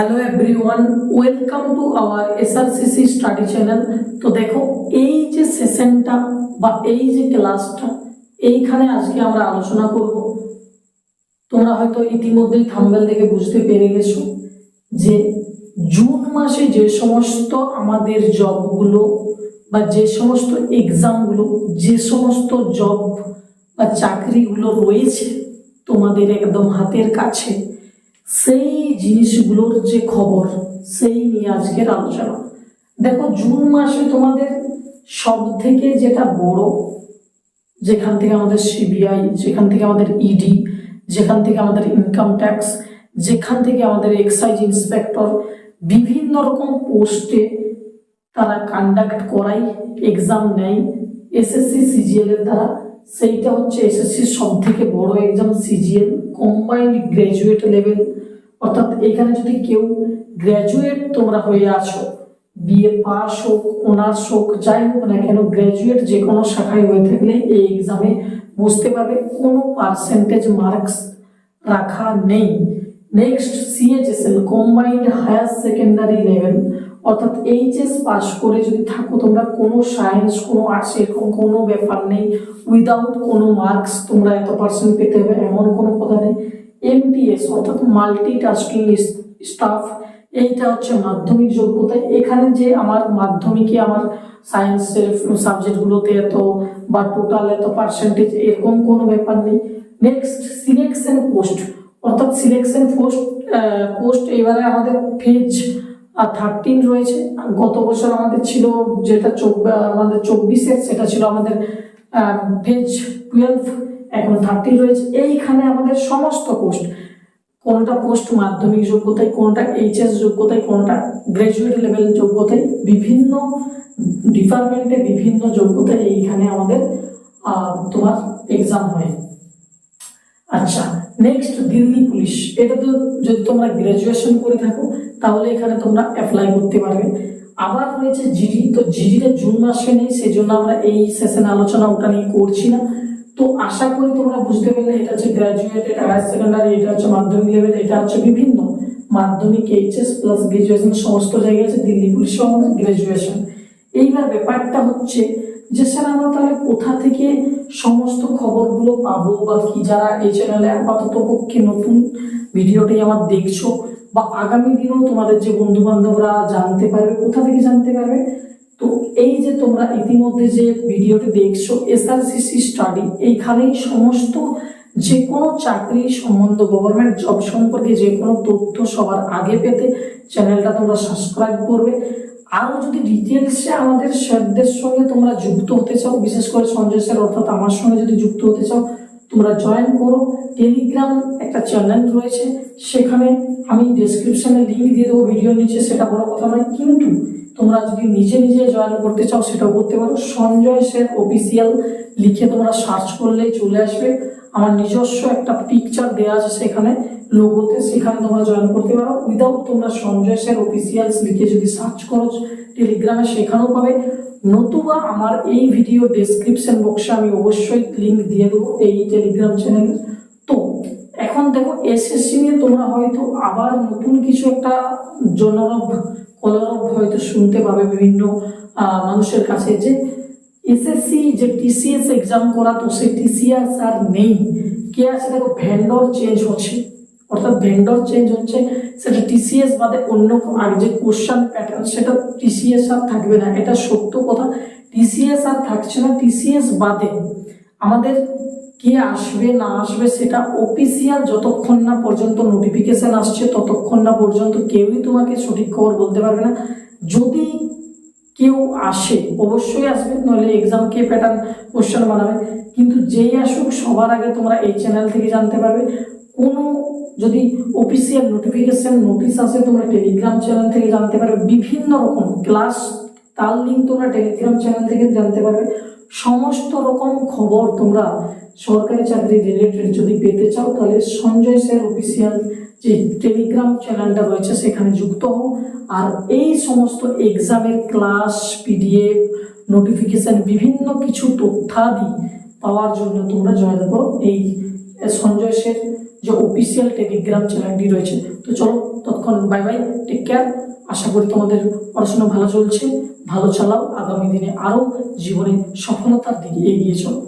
Hello everyone welcome to our SRCC study channel তো দেখো, এই যে সেশনটা বা এই যে ক্লাসটা এইখানে আজকে আমরা আলোচনা করব। তোমরা হয়তো ইতিমধ্যেই থাম্বেল থেকে বুঝতে পেরে গেছো যে জুন মাসে যে সমস্ত আমাদের জবগুলো বা যে সমস্ত এক্সামগুলো যে সমস্ত জব বা চাকরিগুলো রয়েছে তোমাদের একদম হাতের কাছে সেই জিনিসগুলোর যে খবর, সেই নিয়ে আজকের আলোচনা। দেখো, জুন মাসে তোমাদের সব থেকে যেটা বড়, যেখান থেকে আমাদের সিবিআই, যেখান থেকে আমাদের ইডি যেখান থেকে আমাদের ইনকাম ট্যাক্স যেখান থেকে আমাদের এক্সাইজ ইন্সপেক্টর বিভিন্ন রকম পোস্টে তারা কন্ডাক্ট করাই এক্সাম নেয়। এসএসসি সিজিএল এর দ্বারা। সেইটা হচ্ছে এসএসসির সব থেকে বড় exam CGL combined graduate level অর্থাৎ এখানে যদি কেউ গ্র্যাজুয়েট তোমরা হয়ে আছো বিএ পাস হোক অনার্স হোক, যাই হোক না কেন গ্র্যাজুয়েট যে কোনো শাখায় হয়ে থাকলে এই এক্সামে বুঝতে পারবে। কোনো পার্সেন্টেজ মার্কস রাখা নেই। Next CHSL combined higher secondary level অর্থাৎ এইচএস পাস করে যদি থাকো, তোমরা কোনো সায়েন্স কোনো আর্টস এরকম কোনো ব্যাপার নেই। উইদাউট কোনো মার্কস তোমরা এত পার্সেন্ট পেতে হবে, এমন কোনো কথা নেই। এমটিএস অর্থাৎ মাল্টি টাস্কিং স্টাফ এইটা হচ্ছে মাধ্যমিক যোগ্যতা। এখানে যে আমার মাধ্যমিকে আমার সায়েন্সের সাবজেক্টগুলোতে এত বা টোটাল এত পার্সেন্টেজ এরকম কোনো ব্যাপার নেই। নেক্সট সিলেকশন পোস্ট অর্থাৎ সিলেকশন পোস্ট পোস্ট এবারে আমাদের ফেজ থার্টিন রয়েছে। গত বছর আমাদের ছিল যেটা আমাদের চব্বিশের, সেটা ছিল আমাদের ফেজ টুয়েলভ এখন থার্টি রয়েছে। এইখানে আমাদের সমস্ত পোস্ট কোনটা পোস্ট মাধ্যমিক যোগ্যতায়, কোনটা এইচএস যোগ্যতায়, কোনটা গ্র্যাজুয়েট লেভেল যোগ্যতায়, বিভিন্ন ডিপার্টমেন্টে বিভিন্ন যোগ্যতায় এইখানে আমাদের তোমার এক্সাম হয়। আচ্ছা নেক্সট দিল্লি পুলিশ। এটা তো যদি তোমরা গ্রাজুয়েশন করে থাকো, তাহলে এখানে তোমরা অ্যাপ্লাই করতে পারবে। আবার রয়েছে জিডি, তো জিডিটা জুন মাসে নেই সেই জন্য আমরা এই সেশনে আলোচনা ওটা নিয়ে করছি না। তো আশা করি তোমরা বুঝতে পারলে এটা হচ্ছে গ্রাজুয়েট এটা হায়ার সেকেন্ডারি এটা হচ্ছে মাধ্যমিক লেভেল এটা হচ্ছে বিভিন্ন মাধ্যমিক এইচএস প্লাস গ্রাজুয়েশন সমস্ত জায়গায় আছে, দিল্লি আমাদের গ্রাজুয়েশন এইবার ব্যাপারটা হচ্ছে যে, স্যার, আমরা তাহলে কোথা থেকে সমস্ত খবরগুলো পাবো বা কি যারা এই চ্যানেলে আপাতত পক্ষে নতুন ভিডিওটি আমার দেখছ বা আগামী দিনেও তোমাদের যে বন্ধু বান্ধবরা জানতে পারবে, কোথা থেকে জানতে পারবে তো এই যে তোমরা ইতিমধ্যে যে ভিডিওটি দেখছ এসআরসিসি স্টাডি এইখানেই সমস্ত যে কোনো চাকরি সম্বন্ধ গভর্নমেন্ট জব সম্পর্কে যে কোনো তথ্য সবার আগে পেতে চ্যানেলটা তোমরা সাবস্ক্রাইব করবে। আরও যদি ডিটেলসে আমাদের স্যারদের সঙ্গে তোমরা যুক্ত হতে চাও, বিশেষ করে সঞ্জয় স্যার অর্থাৎ আমার সঙ্গে যদি যুক্ত হতে চাও তোমরা জয়েন করো। টেলিগ্রাম একটা চ্যানেল রয়েছে। সেখানে আমি ডেসক্রিপশানে লিঙ্ক দিয়ে দেবো ভিডিও নিচে। সেটা বড় কথা নয়। কিন্তু তোমরা যদি নিজে নিজে জয়েন করতে চাও, সেটাও করতে পারো। সঞ্জয় সেন অফিসিয়াল লিখে তোমরা সার্চ করলে চলে আসবে। আমার নিজস্ব একটা পিকচার দেওয়া আছে সেখানে। লোগোতে সেখানে তোমরা জয়েন করতে পারো উইদাউট তোমরা সঞ্জয় স্যার অফিসিয়ালস লিখে যদি সার্চ করো টেলিগ্রামে সেখানেও পাবে। নতুবা আমার এই ভিডিও ডেসক্রিপশন বক্সে আমি অবশ্যই লিঙ্ক দিয়ে দেবো এই টেলিগ্রাম চ্যানেলে তো, এখন দেখো এসএসসি নিয়ে তোমরা হয়তো আবার নতুন কিছু একটা জনরব কলরব হয়তো শুনতে পাবে বিভিন্ন মানুষের কাছে যে এসএসসি যে টিসিএস এক্সাম করা, তো সেই টিসিএস আর নেই। কে আছে দেখো? ভেন্ডর চেঞ্জ হচ্ছে। অর্থাৎ ভেন্ডর চেঞ্জ হচ্ছে, সেটা টিসিএস বাদে অন্য আর যে কোশ্চান প্যাটার্ন সেটা টিসিএস আর থাকবে না। এটা সত্য কথা। টিসিএস আর থাকছে না। টিসিএস বাদে আমাদের কে আসবে, না আসবে, সেটা অফিসিয়াল যতক্ষণ না পর্যন্ত নোটিফিকেশন আসছে, ততক্ষণ না পর্যন্ত কেউই তোমাকে সঠিক খবর বলতে পারবে না। যদি কেউ আসে, অবশ্যই আসবে, নইলে এক্সাম কে প্যাটার্ন কোশ্চেন বানাবে। কিন্তু যেই আসুক, সবার আগে তোমরা এই চ্যানেল থেকে জানতে পারবে। কোনো যদি অফিসিয়াল নোটিফিকেশন নোটিশ আসে, তোমরা টেলিগ্রাম চ্যানেল থেকে জানতে পারবে। বিভিন্ন রকম ক্লাস তার লিঙ্ক তোমরা টেলিগ্রাম চ্যানেল থেকে জানতে পারবে। সমস্ত রকম খবর তোমরা সরকারি চাকরি রিলেটেড যদি পেতে চাও, তাহলে সঞ্জয় স্যার অফিসিয়াল যে টেলিগ্রাম চ্যানেলটা রয়েছে, সেখানে যুক্ত হও। আর এই সমস্ত এক্সামের ক্লাস পিডিএফ নোটিফিকেশন বিভিন্ন কিছু তথ্যাদি পাওয়ার জন্য তোমরা জয়েন করো। এই সঞ্জয় শের যে অফিসিয়াল টেলিগ্রাম চ্যানেলটি রয়েছে। তো চলো ততক্ষণ বাই বাই টেক কেয়ার আশা করি তোমাদের পড়াশোনা ভালো চলছে, ভালো চালাও। আগামী দিনে আরও জীবনে সফলতার দিকে এগিয়ে চলো।